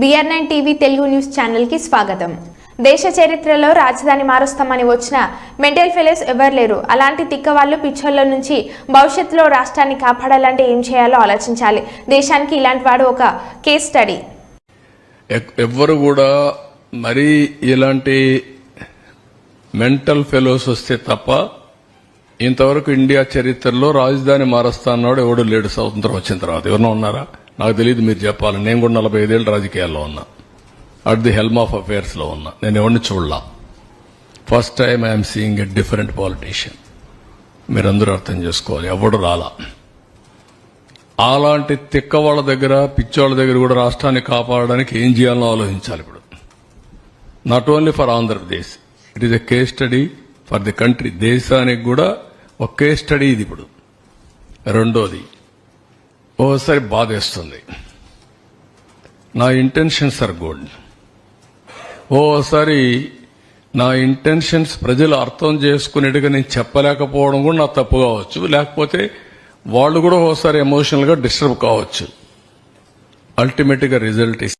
BR nine TV Telugu news ఛానల్కి స్వాగతం. దేశ చరిత్రలో రాజధాని మారుస్తామని వచ్చిన మెంటల్ ఫెలోస్ ఎవరు లేరు? అలాంటి తిక్కవాళ్ళు పిచ్చోళ్ళ నుంచి భవిష్యత్తులో రాష్ట్రాన్ని కాపాడాలంటే ఏం చేయాలో ఆలోచించాలి. దేశానికి ఇలాంటి వాడు ఒక కేస్ స్టడీ. ఎవ్వరు కూడా మరీ ఇలాంటి మెంటల్ ఫెలోస్ వస్తే తప్ప ఇంతవరకు ఇండియా చరిత్రలో రాజధాని మారుస్తా అన్నాడు ఎవడు లేడు స్వతంత్రం వచ్చిన తర్వాత. ఎవరినో ఉన్నారా? నాకు తెలియదు మీరు చెప్పాలి. నేను కూడా నలభై ఐదేళ్ళు రాజకీయాల్లో ఉన్నా. అట్ ది హెల్మ్ ఆఫ్ అఫేర్స్లో ఉన్నా. నేను ఎవరిని చూడలా? First time I'm seeing a different politician మీరందరూ అర్థం చేసుకోవాలి. ఎవడు రాలా? అలాంటి తిక్క వాళ్ళ దగ్గర పిచ్చోళ్ళ దగ్గర కూడా రాష్ట్రాన్ని కాపాడడానికి ఏం చేయాలో ఆలోచించాలి ఇప్పుడు. Not only for Andhra Pradesh it is a case study for the country దేశానికి కూడా ఒకే స్టడీ ఇది ఇప్పుడు. రెండోది ఓసారి బాధేస్తుంది. నా ఇంటెన్షన్స్ ఆర్ గుడ్. ఓసారి నా ఇంటెన్షన్స్ ప్రజలు అర్థం చేసుకునేట్టుగా నేను చెప్పలేకపోవడం కూడా నా తప్పు కావచ్చు. లేకపోతే వాళ్ళు కూడా ఓసారి ఎమోషనల్గా డిస్టర్బ్ కావచ్చు. అల్టిమేట్గా రిజల్ట్ ఇస్